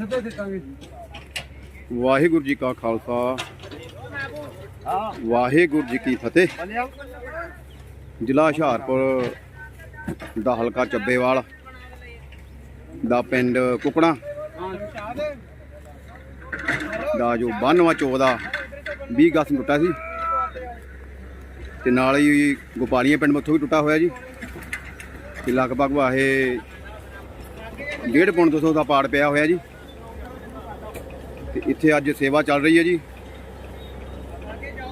ਸਿੱਧੇ ਸਿੱਟਾਂਗੇ ਵਾਹਿਗੁਰੂ ਜੀ ਕਾ ਖਾਲਸਾ। ਵਾਹਿਗੁਰੂ ਜੀ ਕੀ ਫਤਿਹ। ਜ਼ਿਲ੍ਹਾ ਹੁਸ਼ਿਆਰਪੁਰ ਦਾ ਹਲਕਾ ਚੱਬੇਵਾਲ ਦਾ ਪਿੰਡ ਕੁਕੜਾ ਦਾ ਜੋ 92 ਚੋ ਦਾ 20 ਗਸ ਟੁੱਟਾ ਸੀ। ਤੇ ਨਾਲ ਹੀ ਗੋਪਾਲੀਆਂ ਪਿੰਡ ਮੱਥੋਂ ਵੀ ਟੁੱਟਾ ਹੋਇਆ ਜੀ। ਤੇ ਲਗਭਗ ਵਾਹੇ ਡੇਢ ਪੌਣ 200 ਦਾ ਪਾੜ ਪਿਆ ਹੋਇਆ ਜੀ। ਤੇ ਇੱਥੇ ਅੱਜ ਸੇਵਾ ਚੱਲ ਰਹੀ ਹੈ ਜੀ।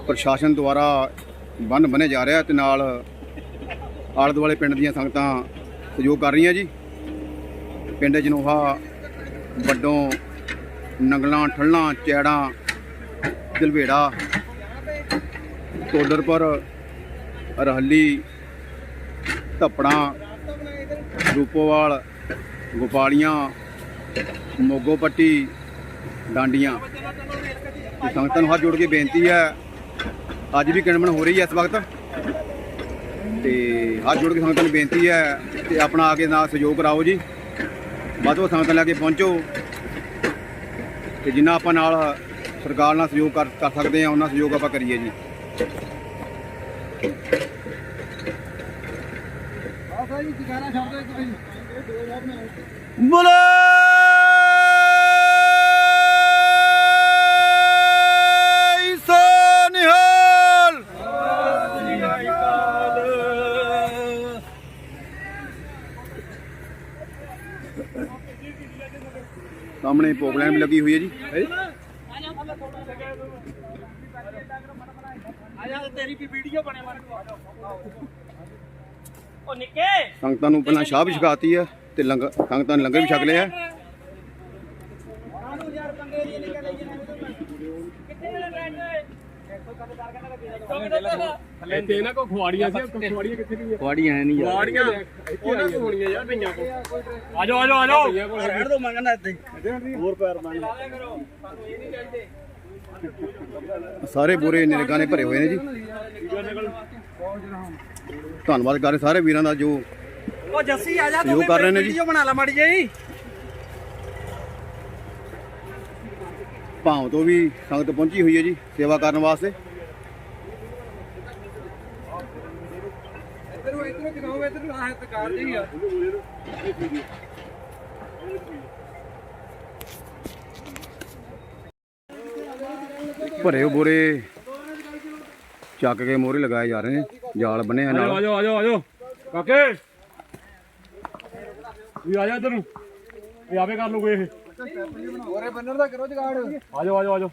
ਪ੍ਰਸ਼ਾਸਨ ਦੁਆਰਾ ਬੰਨ ਬਣੇ ਜਾ ਰਿਹਾ ਤੇ ਨਾਲ ਆਲੇ ਦੁਆਲੇ ਪਿੰਡ ਦੀਆਂ ਸੰਗਤਾਂ ਸਹਿਯੋਗ ਕਰ ਰਹੀਆਂ ਜੀ। ਪਿੰਡ ਜਨੋਹਾ, ਵੱਡੋਂ ਨੰਗਲਾਂ, ਠੱਲਾਂ, ਚੈੜਾਂ, ਦਿਲਵੇੜਾ, ਟੋਡਰਪੁਰ, ਰਹਲੀ, ਧੱਪੜਾਂ, ਰੂਪੋਵਾਲ, ਗੋਪਾਲੀਆਂ ਮੋਗੋ ਪੱਟੀ ਡਾਂਡੀਆਂ। ਤੇ ਸੰਗਤਾਂ ਨੂੰ ਹੱਥ ਜੋੜ ਕੇ ਬੇਨਤੀ ਹੈ ਅੱਜ ਵੀ ਕਿਣਮਣ ਹੋ ਰਹੀ ਹੈ ਇਸ ਵਕਤ। ਤੇ ਹੱਥ ਜੋੜ ਕੇ ਸੰਗਤਾਂ ਨੂੰ ਬੇਨਤੀ ਹੈ ਤੇ ਆਪਣਾ ਆ ਕੇ ਨਾਲ ਸਹਿਯੋਗ ਕਰਾਓ ਜੀ। ਵੱਧ ਤੋਂ ਵੱਧ ਸੰਗਤਾਂ ਲੈ ਕੇ ਪਹੁੰਚੋ। ਤੇ ਜਿੰਨਾ ਆਪਾਂ ਨਾਲ ਸਰਕਾਰ ਨਾਲ ਸਹਿਯੋਗ ਕਰ ਕਰ ਸਕਦੇ ਆ ਉਹਨਾਂ ਸਹਿਯੋਗ ਆਪਾਂ ਕਰੀਏ ਜੀ। ਆ ਸਾਈ ਟਿਕਾਣਾ ਛੱਡ ਦੇ ਕੋਈ ਬੋਲੇ ਸੋ ਨਿਹਾਲ ਸਾਹਮਣੇ ਵੀ ਲੱਗੀ ਹੋਈ ਹੈ ਜੀ। ਆਜਾ ਤੇਰੀ ਵੀ ਵੀਡੀਓ ਬਣੇ ਮਾਰ ਉਹ ਨਿੱਕੇ। ਸੰਗਤਾਂ ਨੂੰ ਪਹਿਲਾਂ ਸ਼ਾਹ ਵੀ ਛਕਾਤੀ ਹੈ ਤੇ ਲੰਗਰ ਸੰਗਤਾਂ ਨੇ ਲੰਗਰ ਵੀ ਛਕ ਲਿਆ ਇੱਥੇ ਇਹਨਾਂ ਕੋ ਖਵਾੜੀਆਂ ਸੀ ਖਵਾੜੀਆਂ ਕਿੱਥੇ ਗਈਆਂ? ਖਵਾੜੀਆਂ ਹੈ ਨਹੀਂ ਖਵਾੜੀਆਂ ਉਹਨਾਂ ਕੋ ਹੋਣੀਆਂ ਯਾਰ ਭਈਆਂ ਕੋ ਆਜੋ ਆਜੋ ਆਜੋ ਭਈਆਂ ਕੋਲ। ਰਹਿਣ ਦੋ ਮੰਗਣਾ ਇੱਥੇ। ਹੋਰ ਪੈਰ ਬਣ ਸਾਰੇ ਬੁਰੇ ਨਿਰਗਾਂ ਨੇ ਭਰੇ ਹੋਏ ਨੇ ਜੀ। ਧੰਨਵਾਦ ਕਰ ਰਹੇ ਸਾਰੇ ਵੀਰਾਂ ਦਾ ਜੋ ਉਹ ਜੱਸੀ ਨੇ ਜੀ। ਵੀਡੀਓ ਬਣਾ ਲਾ ਮਾੜੀ ਜਿਹੀ। ਭਾਵ ਤੋਂ ਵੀ ਸੰਗਤ ਪਹੁੰਚੀ ਹੋਈ ਹੈ ਜੀ ਸੇਵਾ ਕਰਨ ਵਾਸਤੇ। ਇਧਰੋਂ ਇਧਰੋਂ ਦਿਖਾਓ ਇਧਰੋਂ ਆਹ ਤੇ ਕਾਰ ਜੀ ਆ। ਭਰੇ ਬੋਰੇ ਚੱਕ ਕੇ ਮੋਹਰੇ ਲਗਾਏ ਜਾ ਰਹੇ ਨੇ ਜਾਲ ਬੰਨੇ ਆ ਨਾਲ। ਆਜੋ ਆਜੋ ਆਜੋ ਕਾਕੇ ਵੀ ਆ ਜਾ ਇੱਧਰ ਨੂੰ। ਇਹ ਆਵੇ ਕਰ ਲੂਗੇ ਇਹ। ਹੋਰੇ ਬੰਨਣ ਦਾ ਕਰੋ ਜਗਾੜ ਆਜੋ ਆਜੋ ਆਜੋ।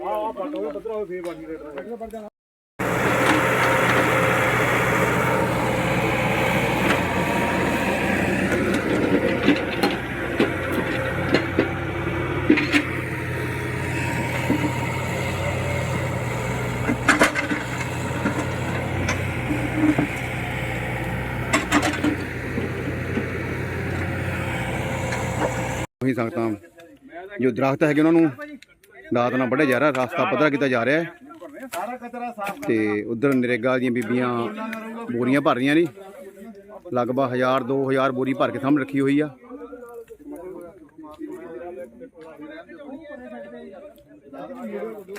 ਆ ਆ ਪਟੋ ਪੱਤਰਾ ਹੋਏ ਫੇਰ ਬਾਕੀ ਰੇਟ ਉਹੀ ਸੰਗਤਾਂ ਜੋ ਦਰਖਤ ਹੈਗੇ ਉਹਨਾਂ ਨੂੰ ਦਾਤ ਨਾਲ ਵੱਢਿਆ ਜਾ ਰਿਹਾ, ਰਸਤਾ ਪੱਧਰਾ ਕੀਤਾ ਜਾ ਰਿਹਾ ਹੈ। ਸਾਰਾ ਤੇ ਉਧਰ ਨਰੇਗਾ ਦੀਆਂ ਬੀਬੀਆਂ ਬੋਰੀਆਂ ਭਰ ਰਹੀਆਂ ਨੇ। ਲਗਭਗ 1000 2000 ਬੋਰੀ ਭਰ ਕੇ ਸਾਹਮਣੇ ਰੱਖੀ ਹੋਈ ਆ।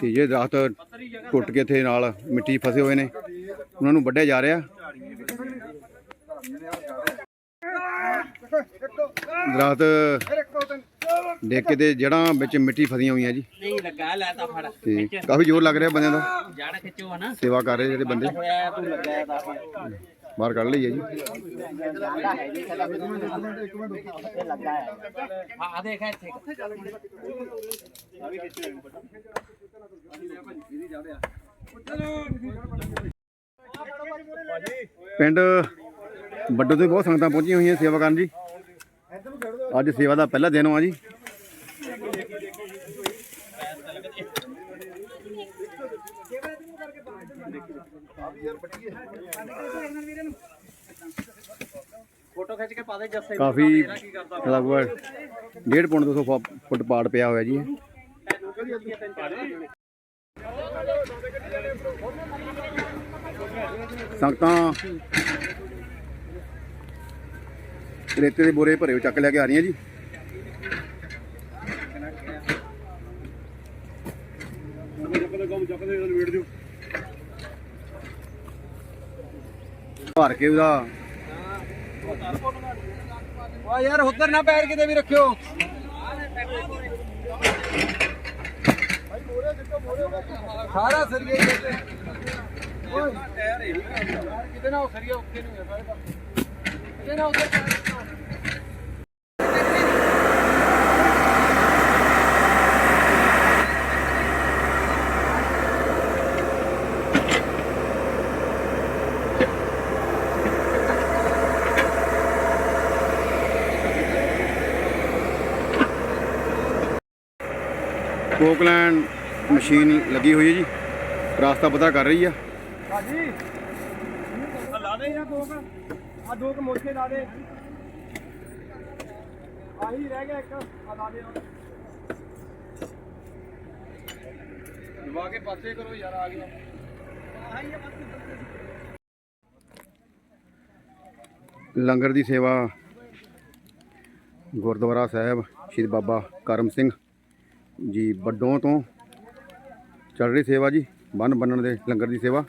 ਤੇ ਜੇ ਦਰਖਤ ਟੁੱਟ ਕੇ ਇੱਥੇ ਨਾਲ ਮਿੱਟੀ ਫਸੇ ਹੋਏ ਨੇ। ਉਹਨਾਂ ਨੂੰ ਵੱਢਿਆ ਜਾ ਰਿਹਾ। ਦਰਖਤ ਡੇਕ ਕੇ ਤੇ ਜੜਾਂ ਵਿੱਚ ਮਿੱਟੀ ਫਸੀਆਂ ਹੋਈਆਂ ਜੀ। ਨਹੀਂ ਲੱਗਾ ਲੈ ਤਾਂ ਫੜ। ਤੇ ਕਾਫੀ ਜ਼ੋਰ ਲੱਗ ਰਿਹਾ ਬੰਦਿਆਂ ਦਾ। ਜੜ ਖਿੱਚੋ ਨਾ ਸੇਵਾ ਕਰ ਰਹੇ ਜਿਹੜੇ ਬੰਦੇ। ਬਾਹਰ ਕੱਢ ਲਈ ਹੈ ਜੀ। ਲੱਗਾ ਹੈ ਆ ਦੇਖ ਇੱਥੇ। ਪਿੰਡ ਵੱਡੋ ਤੋਂ ਬਹੁਤ ਸੰਗਤਾਂ ਪਹੁੰਚੀਆਂ ਹੋਈਆਂ ਸੇਵਾ ਕਰਨ ਜੀ। ਅੱਜ ਸੇਵਾ ਦਾ ਪਹਿਲਾ ਦਿਨ ਆ ਜੀ। ਫੋਟੋ ਖਿੱਚ ਕੇ ਪਾ ਦੇ ਜੱਸੇ ਕਾਫੀ ਲਗਭਗ ਡੇਢ ਪੌਂਡ 200 ਫੁ- ਫੁੱਟ ਪਾੜ ਪਿਆ ਹੋਇਆ ਜੀ। ਸੰਗਤਾਂ ਰੇਤੇ ਦੇ ਬੋਰੇ ਭਰੇ ਹੋਏ ਚੱਕ ਲੈ ਕੇ ਆ ਰਹੀਆਂ ਜੀ। ਭਰ ਕੇ ਉਹਦਾ। ਵਾ ਯਾਰ ਉੱਧਰ ਨਾ ਪੈਰ ਕਿਤੇ ਵੀ ਰੱਖਿਓ। ਸਾਰਾ ਸਰੀਆ ਹੀ ਓਏ। ਟਾਇਰ ਹੀ ਕਿਤੇ ਨਾ ਉਹ ਸਰੀਆ ਉੱਥੇ ਨਹੀਂ ਹੋਇਆ ਸਾਰੇ ਕਿਤੇ ਨਾ ਉੱਧਰ ਕੋਕਲੈਂਡ ਮਸ਼ੀਨ ਲੱਗੀ ਹੋਈ ਹੈ ਜੀ। ਰਾਸਤਾ ਪਤਾ ਕਰ ਰਹੀ ਆ। ਭਾਜੀ ਆ ਲਾ ਦੇ ਜਾਂ ਦੋ ਕ ਆ ਦੋ ਕ ਮੋਟੇ ਲਾ ਦੇ। ਆਹੀ ਰਹਿ ਗਿਆ ਇੱਕ ਆ ਲਾ ਦੇ ਦਵਾ ਕੇ ਪਾਸੇ ਕਰੋ ਯਾਰ ਆ ਗਿਆ। ਲੰਗਰ ਦੀ ਸੇਵਾ ਗੁਰਦੁਆਰਾ ਸਾਹਿਬ ਸ਼੍ਰੀ ਬਾਬਾ ਕਰਮ ਸਿੰਘ ਜੀ ਵੱਡੋਂ ਤੋਂ ਚੱਲ ਰਹੀ ਸੇਵਾ ਜੀ ਬੰਨ ਬੰਨਣ ਦੇ ਲੰਗਰ ਦੀ ਸੇਵਾ।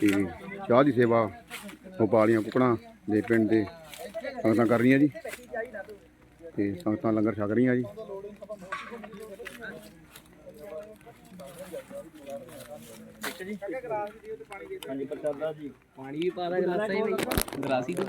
ਤੇ ਚਾਹ ਦੀ ਸੇਵਾ ਗੋਪਾਲੀਆਂ ਕੁਕੜਾਂ ਦੇ ਪਿੰਡ ਦੇ ਸੰਗਤਾਂ ਕਰ ਰਹੀਆਂ ਜੀ। ਤੇ ਸੰਗਤਾਂ ਲੰਗਰ ਛਕ ਰਹੀਆਂ ਜੀ। ਪਾਣੀ ਵੀ ਪਾ ਦਾ ਜੀ। ਪਾਣੀ ਵੀ ਪਾ ਦਾ ਗਲਾਸਾ ਹੀ ਗਲਾਸੀ ਤੋਂ